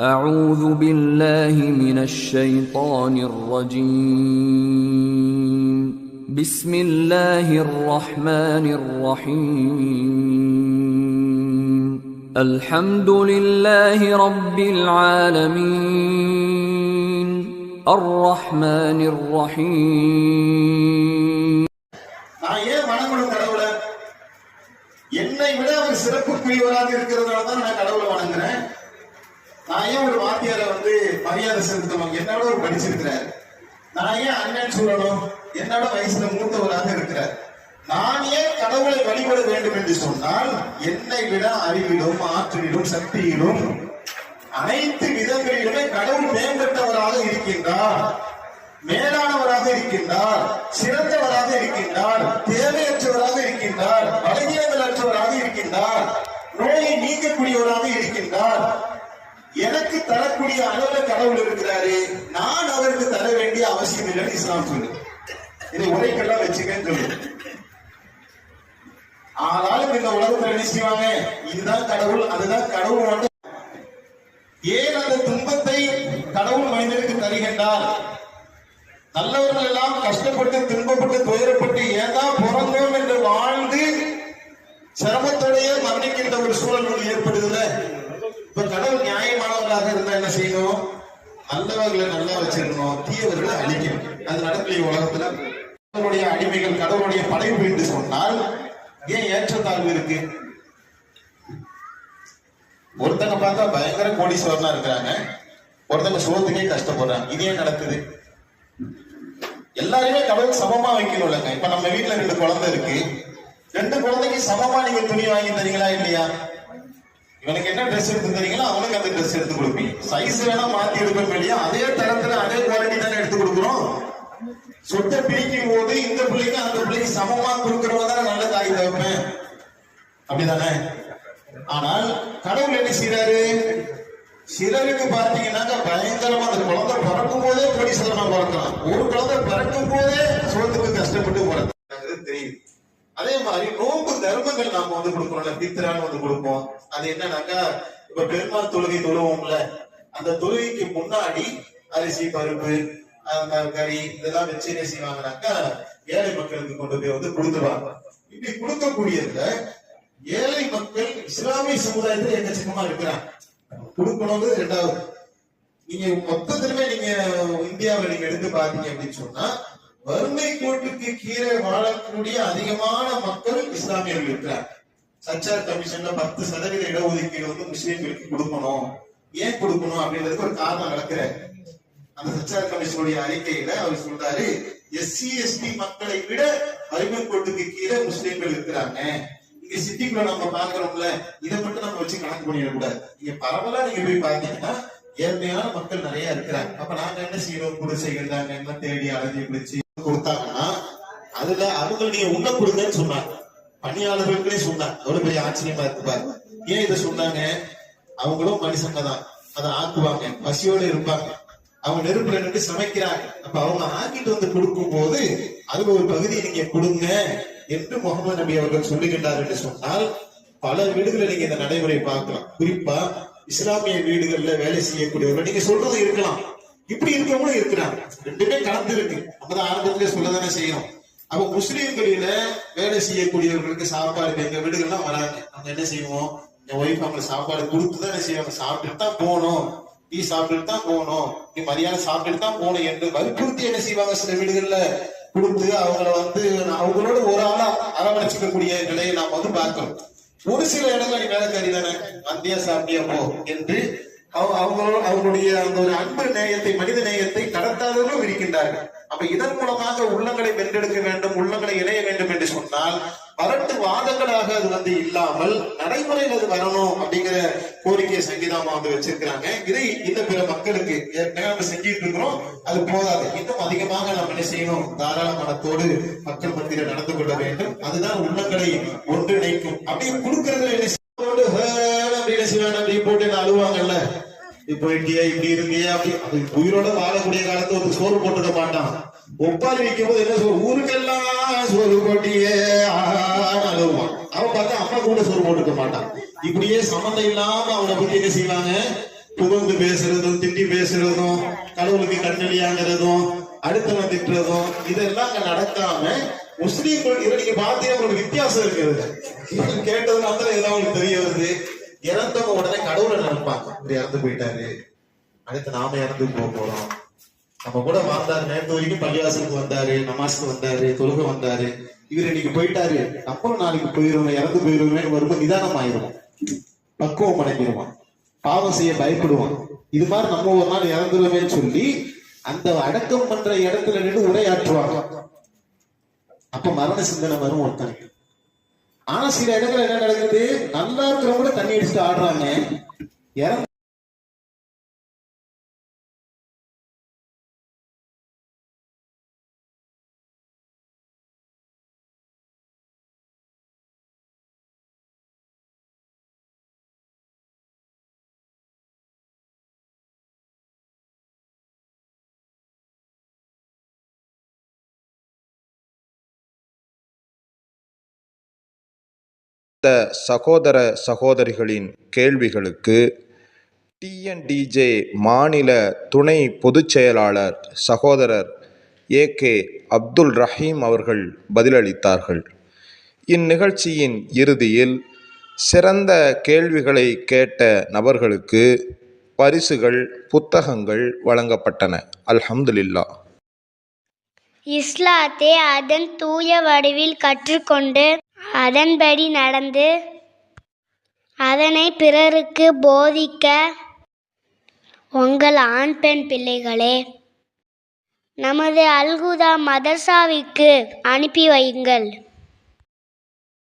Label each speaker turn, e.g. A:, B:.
A: أعوذ بالله من الشيطان الرجيم بسم الله الرحمن الرحيم الحمد لله رب العالمين الرحمن الرحيم
B: நான் ஏன் வணங்கணும் கடவுளை என்னை விட அவர் சிறப்புக்குரியவராக இருக்கிறதுனால தான் நான் கடவுளை வணங்குறேன் நான் ஏன் ஒரு வாத்தியாரை வந்து மரியாதை செலுத்தணும்? என்னோட ஒரு படிச்சிருக்கிறார். நான் ஏன் அண்ணன் சொல்லணும்? என்னோட வயசுல மூத்தவராக இருக்கிறார். நான் ஏன் கடவுளை வழிபட வேண்டும் என்று சொன்னால் என்னை விட அறிவிலும் ஆற்றலிலும் சக்தியிலும் அனைத்து விதங்களிலுமே கடவுள் மேம்பட்டவராக இருக்கின்றார். மேலானவராக இருக்கின்றார். சிறந்தவராக இருக்கின்றார். தேவையற்றவராக தரக்கூடிய அளவுல கடவுள் இருக்கிறாரு. நான் அவருக்கு தர வேண்டிய அவசியம் இல்லைன்னு இஸ்லாம் சொல்லு. இதை உரைக்கெல்லாம் வச்சுக்கன்னு சொல்லு. ஆனாலும் இந்த உலகத்துல என்ன செய்வாங்க? இதுதான் கடவுள் அதுதான் கடவுள் ஏன் அந்த துன்பத்தை கடவுள் மனிதனுக்கு தருகின்றார்? நல்லவர்கள் எல்லாம் கஷ்டப்பட்டு துன்பப்பட்டு துயரப்பட்டு ஏதான் பிறந்தோம் என்று வாழ்ந்து சிரமத்தோடையே மரணிக்கின்ற ஒரு சூழல் ஏற்படுதுல இப்ப கடவுள் நியாயமானவர்களாக இருந்தா என்ன செய்யணும்? நல்லவர்களை நல்லா வச்சிருக்கணும். தீயவர்களை அழிக்கணும். அது நடக்கலையே உலகத்துல கடவுளுடைய அடிமைகள் கடவுளுடைய படைப்பு என்று சொன்னால் ஏன் ஏற்றத்தாழ்வு இருக்கு? ஒருத்தங்க பார்த்தா பயங்கர கோடீஸ்வரனா இருக்கிறாங்க. ஒருத்தங்க சோத்துக்கே கஷ்டப்படுறாங்க. இது ஏன் நடக்குது? எல்லாருமே கடவுள் சமமா வைக்கணும்லங்க இப்ப நம்ம வீட்டுல ரெண்டு குழந்தை இருக்கு. ரெண்டு குழந்தைக்கு சமமா நீங்க துணி வாங்கி தரீங்களா இல்லையா? இவனுக்கு என்ன ட்ரெஸ் எடுத்து தரீங்களோ அவனுக்கு அந்த ட்ரெஸ் எடுத்து கொடுப்பீங்க. சைஸ் வேணா மாத்தி எடுப்பேன் இல்லையா அதே தரத்துல அதே குவாலிட்டி தானே எடுத்து கொடுக்குறோம் சொத்தை பிரிக்கும் போது இந்த பிள்ளைக்கு அந்த பிள்ளைக்கு சமமா கொடுக்கறவங்க தானே நல்ல தாய் தகப்பேன். அப்படிதானே? ஆனால் கடவுள் என்ன செய்யறாரு சிலருக்கு பார்த்தீங்கன்னாக்கா பயங்கரமா அந்த குழந்தை பிறக்கும் போதே கோடீஸ்வரமா பிறக்கலாம். ஒரு குழந்தை பிறக்கும் போதே சோத்துக்கு கஷ்டப்பட்டு பிறக்கிறது தெரியுது. அதே மாதிரி நோம்பு தர்மங்கள் நாம வந்து கொடுக்கணும்ல பித்திரான்னு வந்து கொடுப்போம். அது என்னன்னாக்கா இப்ப பெருமாள் தொழுகை தொழுவோம்ல அந்த தொழுகைக்கு முன்னாடி அரிசி பருப்பு அந்த கறி இதெல்லாம் வச்சு என்ன செய்வாங்கனாக்கா ஏழை மக்களுக்கு கொண்டு போய் வந்து கொடுத்துருவாங்க. இப்படி கொடுக்கக்கூடியதுல ஏழை மக்கள் இஸ்லாமிய சமுதாயத்துல எக்கச்சக்கமா இருக்கிறாங்க? கொடுக்கணுங்கிறது ரெண்டாவது. நீங்க மொத்தத்திலுமே நீங்க இந்தியாவில நீங்க எடுத்து பாத்தீங்க அப்படின்னு சொன்னா வறுமை கோட்டுக்கு கீழே வாழக்கூடிய அதிகமான மக்கள் இஸ்லாமியர்கள் இருக்கிறார் சச்சார் கமிஷன்ல பத்து சதவீத இடஒதுக்கீடு வந்து முஸ்லீம்களுக்கு கொடுக்கணும். ஏன் கொடுக்கணும் அப்படின்றதுக்கு ஒரு காரணம் நடக்கிறார். அந்த சச்சார் கமிஷனுடைய அறிக்கையில அவர் சொல்றாரு எஸ்சி எஸ்டி மக்களை விட வறுமை கோட்டுக்கு கீழே முஸ்லீம்கள் இருக்கிறாங்க. இங்க சிட்டிக்குள்ள நம்ம பாக்குறோம்ல இதை மட்டும் நம்ம வச்சு கணக்கு பண்ணிடக்கூடாது. இங்க பரவலா நீங்க போய் பாத்தீங்கன்னா ஏழ்மையான மக்கள் நிறைய இருக்கிறாங்க. அப்ப நாங்க என்ன செய்யணும்? குடிசைகள் தாங்க என்ன தேடி அழகி பிடிச்சு கொடுத்தாங்கன்னா அதுல அவங்க நீங்க உண்ண கொடுங்கன்னு சொன்னாங்க. பணியாளர்களுக்கே சொன்னாங்க. எவ்வளவு பெரிய ஆச்சரியமா இருக்கு பாருங்க. ஏன் இதை சொன்னாங்க? அவங்களும் மனுஷங்க தான். அதை ஆக்குவாங்க. பசியோட இருப்பாங்க. அவங்க நெருப்புல நின்று சமைக்கிறாங்க. அப்ப அவங்க ஆக்கிட்டு வந்து கொடுக்கும் போது அதுல ஒரு பகுதியை நீங்க கொடுங்க என்று முகமது நபி அவர்கள் சொல்லுகின்றார் என்று சொன்னால் பல வீடுகளில் நீங்க இந்த நடைமுறை பார்க்கலாம். குறிப்பா இஸ்லாமிய வீடுகள்ல வேலை செய்யக்கூடியவர்கள் நீங்க சொல்றது இருக்கலாம். இப்படி இருக்கவங்களும் இருக்கிறாங்க. ரெண்டுமே கலந்து இருக்கு. நம்ம தான் ஆரம்பத்திலே சொல்லதானே செய்யணும். அப்ப முஸ்லீம்களில வேலை செய்யக்கூடியவர்களுக்கு சாப்பாடு எங்க வீடுகள்லாம் வராங்க. நம்ம என்ன செய்வோம்? என் ஒய்ஃப் அவங்களுக்கு சாப்பாடு கொடுத்து தான் என்ன செய்வாங்க. சாப்பிட்டுட்டு தான் போகணும். டீ சாப்பிட்டுட்டு தான் போகணும். நீ மரியாதை சாப்பிட்டுட்டு தான் போகணும் என்று வற்புறுத்தி என்ன செய்வாங்க சில வீடுகள்ல? கொடுத்து அவங்கள வந்து அவங்களோட ஒரு ஆளா அரவணைச்சிக்கக்கூடிய நிலையை நாம் வந்து பார்க்கணும். ஒரு சில இடங்கள் வேலைக்காரி தானே? வந்தியா சாப்பிட்டியா போ என்று அவங்களோட அவங்களுடைய அந்த ஒரு அன்பு நேயத்தை மனித நேயத்தை கடத்தாதவர்களும் இருக்கின்றார்கள் அப்ப இதன் மூலமாக உள்ளங்களை வென்றெடுக்க வேண்டும் உள்ளங்களை இணைய வேண்டும் என்று சொன்னால் வரட்டு வாதங்களாக அது வந்து இல்லாமல் நடைமுறையில் அது வரணும் அப்படிங்கிற கோரிக்கையை சங்கீதாமா வந்து வச்சிருக்கிறாங்க. இதை இந்த பிற மக்களுக்கு ஏற்கனவே நம்ம செஞ்சிட்டு இருக்கிறோம். அது போதாது. இன்னும் அதிகமாக நம்ம என்ன செய்யணும்? தாராள மனத்தோடு மக்கள் மத்தியில நடந்து கொள்ள வேண்டும். அதுதான் உள்ளங்களை ஒன்றிணைக்கும். அப்படியே கொடுக்கறதுல என்ன செய்யணும்? ஹேன்னு அப்படி போட்டு என்ன அழுவாங்கல்ல? இப்போ போயிட்டியா இப்படி இருக்கியா அப்படி உயிரோட வாழக்கூடிய காலத்துல ஒரு சோறு போட்டுக்க மாட்டான். ஒப்பாரி வைக்கும் போது என்ன சொல்ற ஊருக்கெல்லாம் சோறு போட்டியே ஆன்னு அழுவான். அவன் பார்த்தா அம்மா கூட சோறு போட்டுக்க மாட்டான். இப்படியே சம்மந்தம் இல்லாம அவனை பத்தி என்ன செய்வாங்க? புகழ்ந்து பேசுறதும் திட்டி பேசுறதும் கடவுளுக்கு கண்ணடியாங்கிறதும் அடுத்தவன் திட்டுறதும் இதெல்லாம் அங்க நடக்காம முஸ்லீம்கள் இதுல நீங்க பாத்தீங்கன்னா உங்களுக்கு வித்தியாசம் இருக்கிறது இது கேட்டதுனால ஏதாவது கடவுளை இறந்து போயிட்டாரு. அடுத்து நாம இறந்து போக போறோம். நம்ம கூட வாழ்ந்தாரு நேரத்து வரைக்கும் பள்ளிவாசலுக்கு வந்தாரு நமாஸ்க்கு வந்தாரு தொழுக வந்தாரு. இவர் இன்னைக்கு போயிட்டாரு. நம்மளும் நாளைக்கு போயிருவோம் இறந்து போயிருவோமே. வரும்போது நிதானம் ஆயிடுவோம் பக்குவம் அடைஞ்சிருவான் பாவம் செய்ய பயப்படுவான் இது மாதிரி நம்ம ஒரு நாள் இறந்துருவேன்னு சொல்லி அந்த அடக்கம் பண்ற இடத்துல நின்று உரையாற்றுவாங்க. அப்ப மரண சிந்தனை வரும் ஒருத்தனுக்கு. ஆனா சில இடத்துல என்ன நடக்குது? நல்லா இருக்கிறவங்க கூட தண்ணி அடிச்சுட்டு ஆடுறாங்க. இறந்து
C: சகோதர சகோதரிகளின் கேள்விகளுக்கு டிஎன்டிஜே மாநில துணை பொதுச் செயலாளர் சகோதரர் ஏ கே அப்துல் ரஹீம் அவர்கள் பதிலளித்தார்கள். இந்நிகழ்ச்சியின் இறுதியில் சிறந்த கேள்விகளை கேட்ட நபர்களுக்கு பரிசுகள் புத்தகங்கள் வழங்கப்பட்டன. அல்ஹம்துலில்லா.
D: இஸ்லாத்தை அதன் தூய வடிவில் கற்றுக்கொண்டு அதன்படி நடந்து அதனை பிறருக்கு போதிக்க உங்கள் ஆண் பெண் பிள்ளைகளே நமது அல்குதா மதர்சாவிற்கு அனுப்பி வையுங்கள்.